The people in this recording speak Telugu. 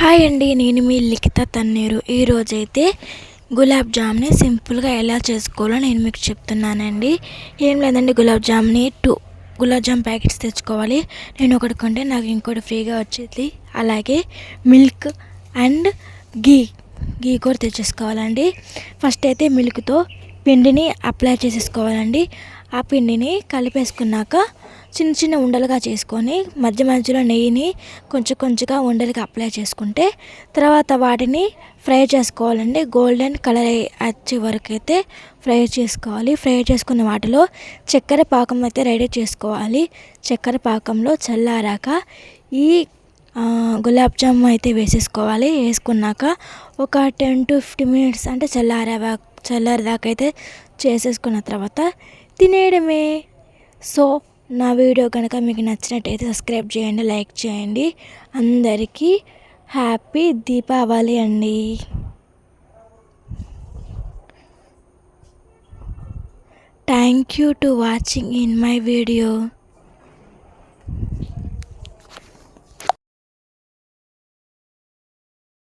హాయ్ అండి నేను మీ లిఖిత తన్నీరు. ఈరోజైతే గులాబ్ జామ్ని సింపుల్గా ఎలా చేసుకోవాలో నేను మీకు చెప్తున్నానండి. ఏం లేదండి గులాబ్ జామ్ని టూ గులాబ్ జామ్ ప్యాకెట్స్ తెచ్చుకోవాలి. నేను ఒకటి కొంటే నాకు ఇంకోటి ఫ్రీగా వచ్చేది. అలాగే మిల్క్ అండ్ గీ గీ కూడా తెచ్చేసుకోవాలండి. ఫస్ట్ అయితే మిల్క్తో పిండిని అప్లై చేసేసుకోవాలండి. ఆ పిండిని కలిపేసుకున్నాక చిన్న చిన్న ఉండలుగా చేసుకొని మధ్య మధ్యలో నెయ్యిని కొంచెం కొంచెంగా ఉండలుగా అప్లై చేసుకుంటే తర్వాత వాటిని ఫ్రై చేసుకోవాలండి. గోల్డెన్ కలర్ వచ్చే వరకు అయితే ఫ్రై చేసుకోవాలి. ఫ్రై చేసుకున్న వాటిలో చక్కెర పాకం అయితే రెడీ చేసుకోవాలి. చక్కెర పాకంలో చల్లారాక ఈ గులాబ్ జామ్ అయితే వేసేసుకోవాలి. వేసుకున్నాక ఒక టెన్ టు ఫిఫ్టీ మినిట్స్ అంటే చల్లారా చల్లారదాకైతే అయితే చేసేసుకున్న తర్వాత తినేయడమే. సో నా వీడియో కనుక మీకు నచ్చినట్టయితే సబ్స్క్రైబ్ చేయండి లైక్ చేయండి. అందరికీ హ్యాపీ దీపావళి అండి. Thank you to watching in my video